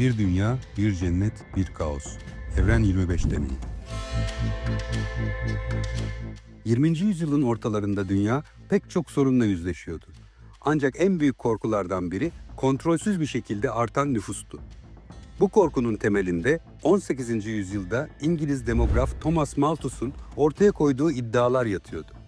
Bir dünya, bir cennet, bir kaos. Evren 25 deneyi. 20. yüzyılın ortalarında dünya pek çok sorunla yüzleşiyordu. Ancak en büyük korkulardan biri kontrolsüz bir şekilde artan nüfustu. Bu korkunun temelinde 18. yüzyılda İngiliz demograf Thomas Malthus'un ortaya koyduğu iddialar yatıyordu.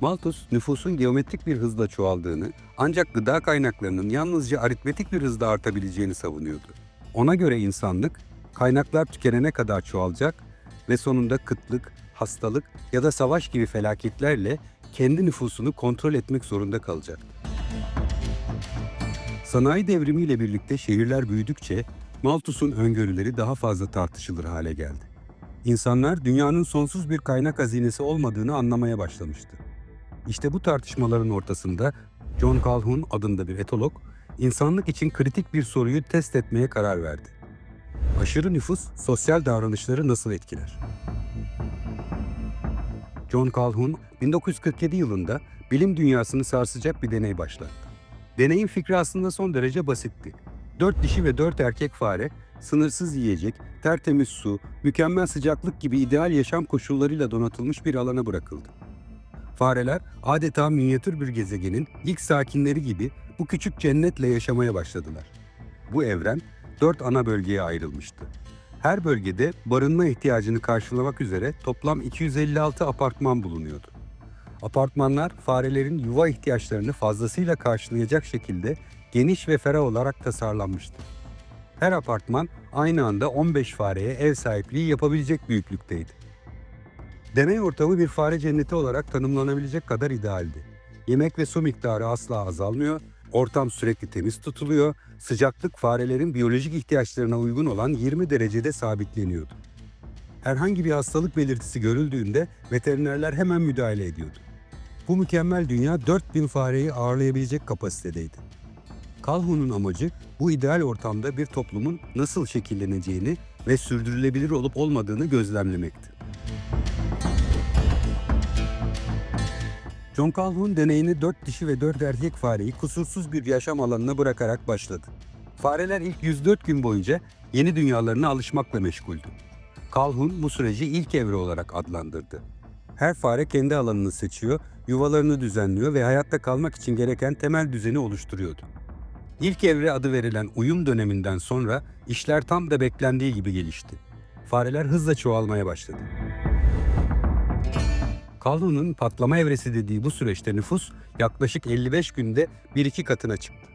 Malthus, nüfusun geometrik bir hızla çoğaldığını ancak gıda kaynaklarının yalnızca aritmetik bir hızda artabileceğini savunuyordu. Ona göre insanlık, kaynaklar tükenene kadar çoğalacak ve sonunda kıtlık, hastalık ya da savaş gibi felaketlerle kendi nüfusunu kontrol etmek zorunda kalacak. Sanayi devrimiyle birlikte şehirler büyüdükçe Malthus'un öngörüleri daha fazla tartışılır hale geldi. İnsanlar dünyanın sonsuz bir kaynak hazinesi olmadığını anlamaya başlamıştı. İşte bu tartışmaların ortasında John Calhoun adında bir etolog, insanlık için kritik bir soruyu test etmeye karar verdi. Aşırı nüfus sosyal davranışları nasıl etkiler? John Calhoun 1947 yılında bilim dünyasını sarsacak bir deney başlattı. Deneyin fikri aslında son derece basitti. Dört dişi ve dört erkek fare, sınırsız yiyecek, tertemiz su, mükemmel sıcaklık gibi ideal yaşam koşullarıyla donatılmış bir alana bırakıldı. Fareler adeta minyatür bir gezegenin ilk sakinleri gibi bu küçük cennetle yaşamaya başladılar. Bu evren dört ana bölgeye ayrılmıştı. Her bölgede barınma ihtiyacını karşılamak üzere toplam 256 apartman bulunuyordu. Apartmanlar farelerin yuva ihtiyaçlarını fazlasıyla karşılayacak şekilde geniş ve ferah olarak tasarlanmıştı. Her apartman aynı anda 15 fareye ev sahipliği yapabilecek büyüklükteydi. Deney ortamı bir fare cenneti olarak tanımlanabilecek kadar idealdi. Yemek ve su miktarı asla azalmıyor, ortam sürekli temiz tutuluyor, sıcaklık farelerin biyolojik ihtiyaçlarına uygun olan 20 derecede sabitleniyordu. Herhangi bir hastalık belirtisi görüldüğünde veterinerler hemen müdahale ediyordu. Bu mükemmel dünya 4000 fareyi ağırlayabilecek kapasitedeydi. Calhoun'un amacı bu ideal ortamda bir toplumun nasıl şekilleneceğini ve sürdürülebilir olup olmadığını gözlemlemekti. John Calhoun deneyini 4 dişi ve 4 erkek fareyi kusursuz bir yaşam alanına bırakarak başladı. Fareler ilk 104 gün boyunca yeni dünyalarına alışmakla meşguldü. Calhoun bu süreci ilk evre olarak adlandırdı. Her fare kendi alanını seçiyor, yuvalarını düzenliyor ve hayatta kalmak için gereken temel düzeni oluşturuyordu. İlk evre adı verilen uyum döneminden sonra işler tam da beklendiği gibi gelişti. Fareler hızla çoğalmaya başladı. Calhoun'un patlama evresi dediği bu süreçte nüfus yaklaşık 55 günde 1-2 katına çıktı.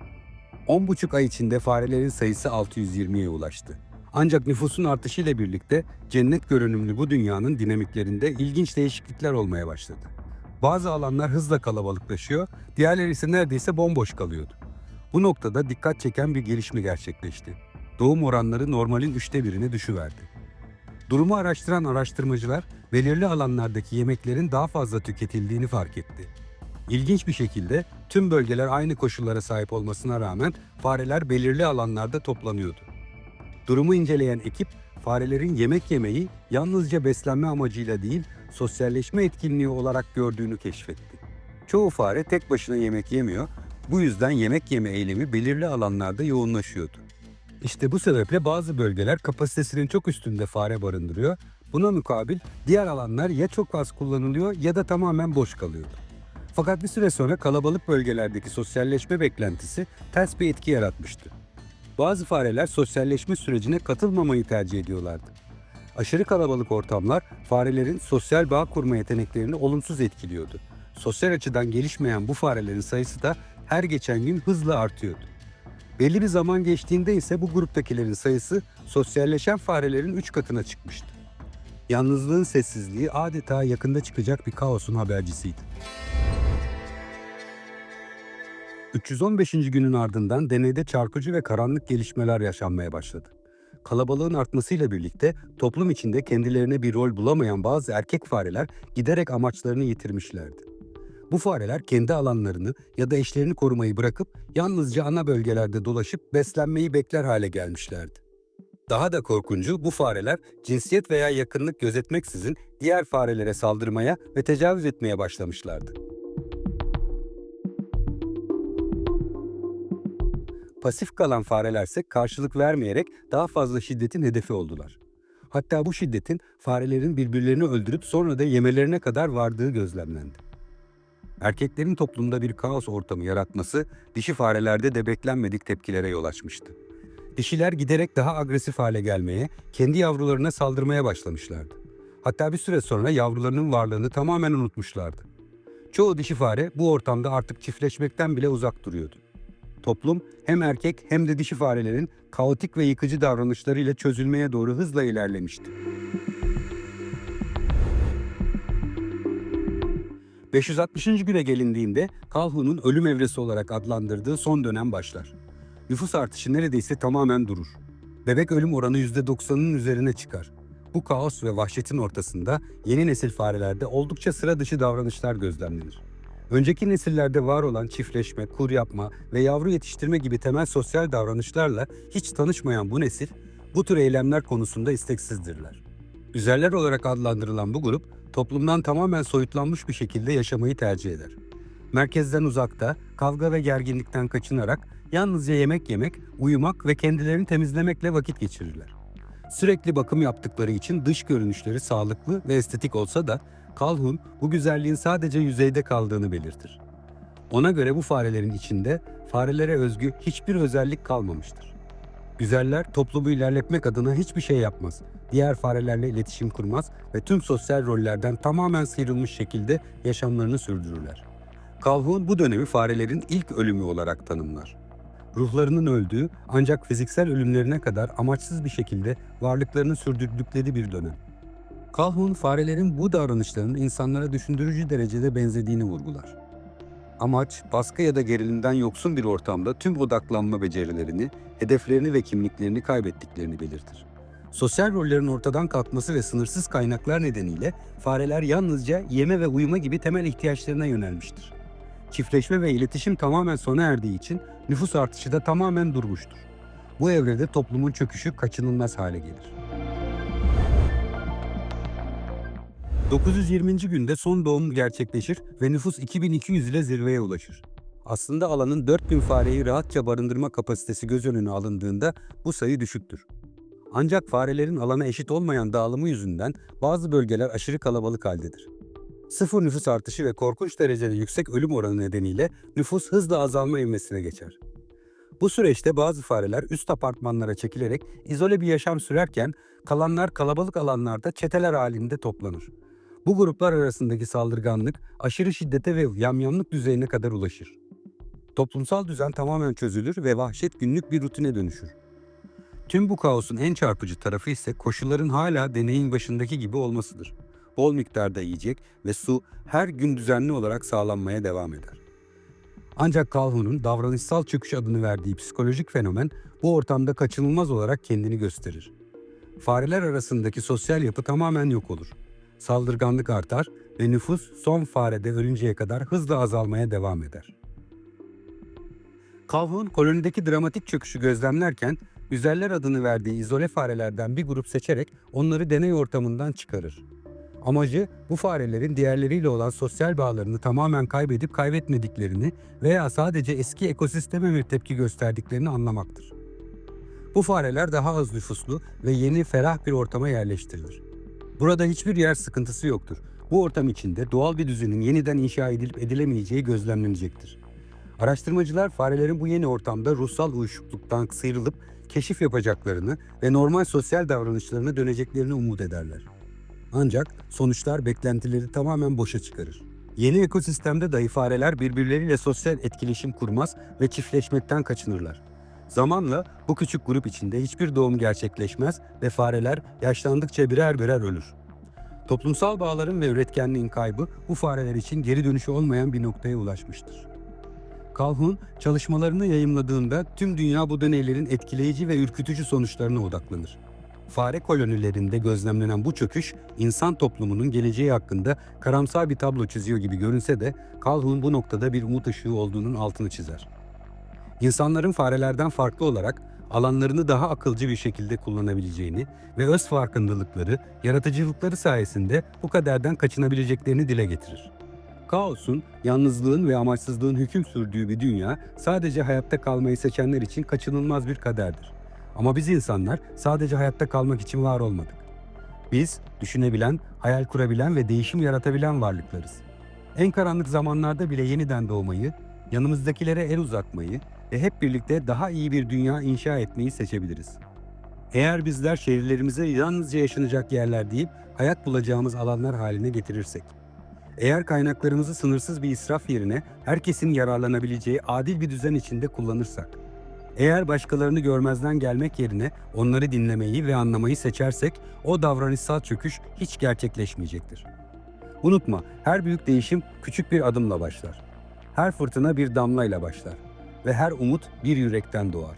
10,5 ay içinde farelerin sayısı 620'ye ulaştı. Ancak nüfusun artışıyla birlikte cennet görünümlü bu dünyanın dinamiklerinde ilginç değişiklikler olmaya başladı. Bazı alanlar hızla kalabalıklaşıyor, diğerleri ise neredeyse bomboş kalıyordu. Bu noktada dikkat çeken bir gelişme gerçekleşti. Doğum oranları normalin üçte birine düşüverdi. Durumu araştıran araştırmacılar belirli alanlardaki yemeklerin daha fazla tüketildiğini fark etti. İlginç bir şekilde tüm bölgeler aynı koşullara sahip olmasına rağmen fareler belirli alanlarda toplanıyordu. Durumu inceleyen ekip farelerin yemek yemeyi yalnızca beslenme amacıyla değil, sosyalleşme etkinliği olarak gördüğünü keşfetti. Çoğu fare tek başına yemek yemiyor, bu yüzden yemek yeme eylemi belirli alanlarda yoğunlaşıyordu. İşte bu sebeple bazı bölgeler kapasitesinin çok üstünde fare barındırıyor. Buna mukabil diğer alanlar ya çok az kullanılıyor ya da tamamen boş kalıyordu. Fakat bir süre sonra kalabalık bölgelerdeki sosyalleşme beklentisi ters bir etki yaratmıştı. Bazı fareler sosyalleşme sürecine katılmamayı tercih ediyorlardı. Aşırı kalabalık ortamlar farelerin sosyal bağ kurma yeteneklerini olumsuz etkiliyordu. Sosyal açıdan gelişmeyen bu farelerin sayısı da her geçen gün hızla artıyordu. Belli bir zaman geçtiğinde ise bu gruptakilerin sayısı sosyalleşen farelerin 3 katına çıkmıştı. Yalnızlığın sessizliği adeta yakında çıkacak bir kaosun habercisiydi. 315. günün ardından deneyde çarpıcı ve karanlık gelişmeler yaşanmaya başladı. Kalabalığın artmasıyla birlikte toplum içinde kendilerine bir rol bulamayan bazı erkek fareler giderek amaçlarını yitirmişlerdi. Bu fareler kendi alanlarını ya da eşlerini korumayı bırakıp yalnızca ana bölgelerde dolaşıp beslenmeyi bekler hale gelmişlerdi. Daha da korkuncu bu fareler cinsiyet veya yakınlık gözetmeksizin diğer farelere saldırmaya ve tecavüz etmeye başlamışlardı. Pasif kalan farelerse karşılık vermeyerek daha fazla şiddetin hedefi oldular. Hatta bu şiddetin farelerin birbirlerini öldürüp sonra da yemelerine kadar vardığı gözlemlendi. Erkeklerin toplumda bir kaos ortamı yaratması dişi farelerde de beklenmedik tepkilere yol açmıştı. Dişiler giderek daha agresif hale gelmeye, kendi yavrularına saldırmaya başlamışlardı. Hatta bir süre sonra yavrularının varlığını tamamen unutmuşlardı. Çoğu dişi fare bu ortamda artık çiftleşmekten bile uzak duruyordu. Toplum hem erkek hem de dişi farelerin kaotik ve yıkıcı davranışlarıyla çözülmeye doğru hızla ilerlemişti. 560. güne gelindiğinde Calhoun'un ölüm evresi olarak adlandırdığı son dönem başlar. Nüfus artışı neredeyse tamamen durur. Bebek ölüm oranı %90'ın üzerine çıkar. Bu kaos ve vahşetin ortasında yeni nesil farelerde oldukça sıra dışı davranışlar gözlemlenir. Önceki nesillerde var olan çiftleşme, kur yapma ve yavru yetiştirme gibi temel sosyal davranışlarla hiç tanışmayan bu nesil, bu tür eylemler konusunda isteksizdirler. Üzerler olarak adlandırılan bu grup, toplumdan tamamen soyutlanmış bir şekilde yaşamayı tercih eder. Merkezden uzakta, kavga ve gerginlikten kaçınarak yalnızca yemek yemek, uyumak ve kendilerini temizlemekle vakit geçirirler. Sürekli bakım yaptıkları için dış görünüşleri sağlıklı ve estetik olsa da Calhoun bu güzelliğin sadece yüzeyde kaldığını belirtir. Ona göre bu farelerin içinde farelere özgü hiçbir özellik kalmamıştır. Güzeller toplumu ilerletmek adına hiçbir şey yapmaz. Diğer farelerle iletişim kurmaz ve tüm sosyal rollerden tamamen sıyrılmış şekilde yaşamlarını sürdürürler. Calhoun bu dönemi farelerin ilk ölümü olarak tanımlar. Ruhlarının öldüğü ancak fiziksel ölümlerine kadar amaçsız bir şekilde varlıklarını sürdürdükleri bir dönem. Calhoun farelerin bu davranışlarının insanlara düşündürücü derecede benzediğini vurgular. Amaç, baskı ya da gerilimden yoksun bir ortamda tüm odaklanma becerilerini, hedeflerini ve kimliklerini kaybettiklerini belirtir. Sosyal rollerin ortadan kalkması ve sınırsız kaynaklar nedeniyle fareler yalnızca yeme ve uyuma gibi temel ihtiyaçlarına yönelmiştir. Çiftleşme ve iletişim tamamen sona erdiği için nüfus artışı da tamamen durmuştur. Bu evrede toplumun çöküşü kaçınılmaz hale gelir. 920. günde son doğum gerçekleşir ve nüfus 2200 ile zirveye ulaşır. Aslında alanın 4000 fareyi rahatça barındırma kapasitesi göz önüne alındığında bu sayı düşüktür. Ancak farelerin alana eşit olmayan dağılımı yüzünden bazı bölgeler aşırı kalabalık haldedir. Sıfır nüfus artışı ve korkunç derecede yüksek ölüm oranı nedeniyle nüfus hızla azalma ivmesine geçer. Bu süreçte bazı fareler üst apartmanlara çekilerek izole bir yaşam sürerken kalanlar kalabalık alanlarda çeteler halinde toplanır. Bu gruplar arasındaki saldırganlık aşırı şiddete ve yamyamlık düzeyine kadar ulaşır. Toplumsal düzen tamamen çözülür ve vahşet günlük bir rutine dönüşür. Tüm bu kaosun en çarpıcı tarafı ise koşulların hala deneyin başındaki gibi olmasıdır. Bol miktarda yiyecek ve su her gün düzenli olarak sağlanmaya devam eder. Ancak Calhoun'un davranışsal çöküş adını verdiği psikolojik fenomen bu ortamda kaçınılmaz olarak kendini gösterir. Fareler arasındaki sosyal yapı tamamen yok olur. Saldırganlık artar ve nüfus son farede ölünceye kadar hızla azalmaya devam eder. Calhoun kolonideki dramatik çöküşü gözlemlerken Güzeller adını verdiği izole farelerden bir grup seçerek onları deney ortamından çıkarır. Amacı bu farelerin diğerleriyle olan sosyal bağlarını tamamen kaybedip kaybetmediklerini veya sadece eski ekosisteme mi tepki gösterdiklerini anlamaktır. Bu fareler daha az nüfuslu ve yeni ferah bir ortama yerleştirilir. Burada hiçbir yer sıkıntısı yoktur. Bu ortam içinde doğal bir düzenin yeniden inşa edilip edilemeyeceği gözlemlenecektir. Araştırmacılar farelerin bu yeni ortamda ruhsal uyuşukluktan sıyrılıp keşif yapacaklarını ve normal sosyal davranışlarına döneceklerini umut ederler. Ancak sonuçlar beklentileri tamamen boşa çıkarır. Yeni ekosistemde dahi fareler birbirleriyle sosyal etkileşim kurmaz ve çiftleşmekten kaçınırlar. Zamanla bu küçük grup içinde hiçbir doğum gerçekleşmez ve fareler yaşlandıkça birer birer ölür. Toplumsal bağların ve üretkenliğin kaybı bu fareler için geri dönüşü olmayan bir noktaya ulaşmıştır. Calhoun çalışmalarını yayımladığında tüm dünya bu deneylerin etkileyici ve ürkütücü sonuçlarına odaklanır. Fare kolonilerinde gözlemlenen bu çöküş, insan toplumunun geleceği hakkında karamsar bir tablo çiziyor gibi görünse de Calhoun bu noktada bir umut ışığı olduğunun altını çizer. İnsanların farelerden farklı olarak alanlarını daha akılcı bir şekilde kullanabileceğini ve öz farkındalıkları, yaratıcılıkları sayesinde bu kaderden kaçınabileceklerini dile getirir. Kaosun, yalnızlığın ve amaçsızlığın hüküm sürdüğü bir dünya sadece hayatta kalmayı seçenler için kaçınılmaz bir kaderdir. Ama biz insanlar sadece hayatta kalmak için var olmadık. Biz düşünebilen, hayal kurabilen ve değişim yaratabilen varlıklarız. En karanlık zamanlarda bile yeniden doğmayı, yanımızdakilere el uzatmayı ve hep birlikte daha iyi bir dünya inşa etmeyi seçebiliriz. Eğer bizler şehirlerimize yalnızca yaşanacak yerler deyip hayat bulacağımız alanlar haline getirirsek, eğer kaynaklarımızı sınırsız bir israf yerine herkesin yararlanabileceği adil bir düzen içinde kullanırsak, eğer başkalarını görmezden gelmek yerine onları dinlemeyi ve anlamayı seçersek o davranışsal çöküş hiç gerçekleşmeyecektir. Unutma, her büyük değişim küçük bir adımla başlar. Her fırtına bir damlayla başlar ve her umut bir yürekten doğar.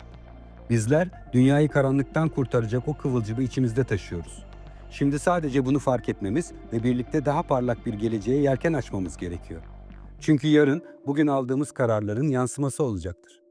Bizler dünyayı karanlıktan kurtaracak o kıvılcımı içimizde taşıyoruz. Şimdi sadece bunu fark etmemiz ve birlikte daha parlak bir geleceğe yelken açmamız gerekiyor. Çünkü yarın bugün aldığımız kararların yansıması olacaktır.